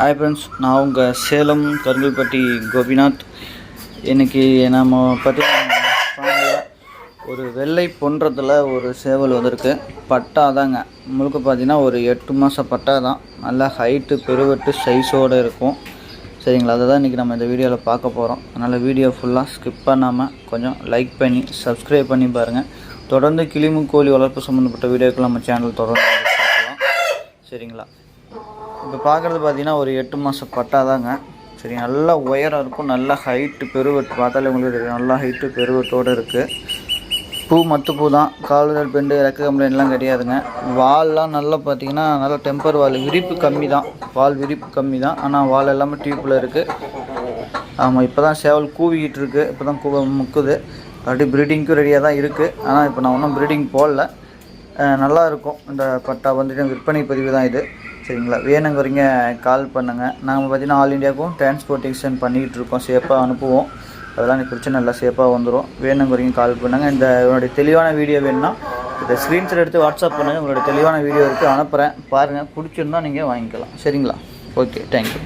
Hi friends நான் உங்கள் சேலம் கருங்கல்பட்டி கோபிநாத். இன்னைக்கு நம்ம பார்த்தீங்கன்னா ஒரு வெள்ளை பொன்றத்தில் ஒரு சேவல் வந்திருக்கு. பட்டா தாங்க. முழுக்க பார்த்தீங்கன்னா ஒரு எட்டு மாதம் பட்டா தான். நல்லா ஹைட்டு பெருவெட்டு சைஸோடு இருக்கும். சரிங்களா? அதை தான் இன்றைக்கி நம்ம இந்த வீடியோவில் பார்க்க போகிறோம் அதனால் வீடியோ ஃபுல்லாக ஸ்கிப் பண்ணாமல் கொஞ்சம் லைக் பண்ணி சப்ஸ்கிரைப் பண்ணி பாருங்கள் தொடர்ந்து கிளிமு கோழி வளர்ப்பு சம்மந்தப்பட்ட வீடியோக்கள் நம்ம சேனல் தொடர்ந்து பார்க்கலாம். சரிங்களா? இப்போ பார்க்குறது பார்த்தீங்கன்னா ஒரு எட்டு மாதம் பட்டா தாங்க சரி நல்லா உயரம் இருக்கும். நல்லா ஹைட்டு பெருவெட்டு பார்த்தாலே உங்களுக்கு தெரியும். நல்லா ஹைட்டு பெருவெட்டோடு இருக்குது பூ மத்து பூ தான். காலுதல் பெண்டு இறக்க கம்ப்ளைண்ட்லாம் கிடையாதுங்க. வால்லாம் நல்லா பார்த்தீங்கன்னா நல்லா டெம்பர் வால். விரிப்பு கம்மி தான். வால் விரிப்பு கம்மி தான். ஆனால் வால் எல்லாமே டியூப்பில் இருக்குது ஆமாம் இப்போ தான் சேவல் கூவிக்கிட்டு இருக்குது இப்போ தான் கூவ முக்குது. அப்படி ப்ரீடிங்க்கும் ரெடியாக தான் இருக்குது ஆனால் இப்போ நான் ஒன்றும் ப்ரீடிங் போடல. நல்லா இருக்கும். இந்த பட்டா வந்துட்டு விற்பனை பதிவு தான் இது. சரிங்களா? வேணுங்கிறீங்க கால் பண்ணுங்கள் நாங்கள் பார்த்தீங்கன்னா ஆல் இந்தியாவுக்கும் டிரான்ஸ்போர்ட்டேஷன் பண்ணிக்கிட்டு இருக்கோம். சேஃபாக அனுப்புவோம். அதெல்லாம் எனக்கு பிரச்சனை இல்லை. சேஃபாக வந்துடும் வேணுங்கிறீங்க கால் பண்ணுங்கள் இந்த உங்களுடைய தெளிவான வீடியோ வேணும்னா இந்த ஸ்க்ரீன்ஷாட் எடுத்து வாட்ஸ்அப் பண்ணுங்கள் உங்களுடைய தெளிவான வீடியோ இருக்குது அனுப்புகிறேன் பாருங்கள் பிடிச்சிருந்தா நீங்கள் வாங்கிக்கலாம். சரிங்களா? Okay thank you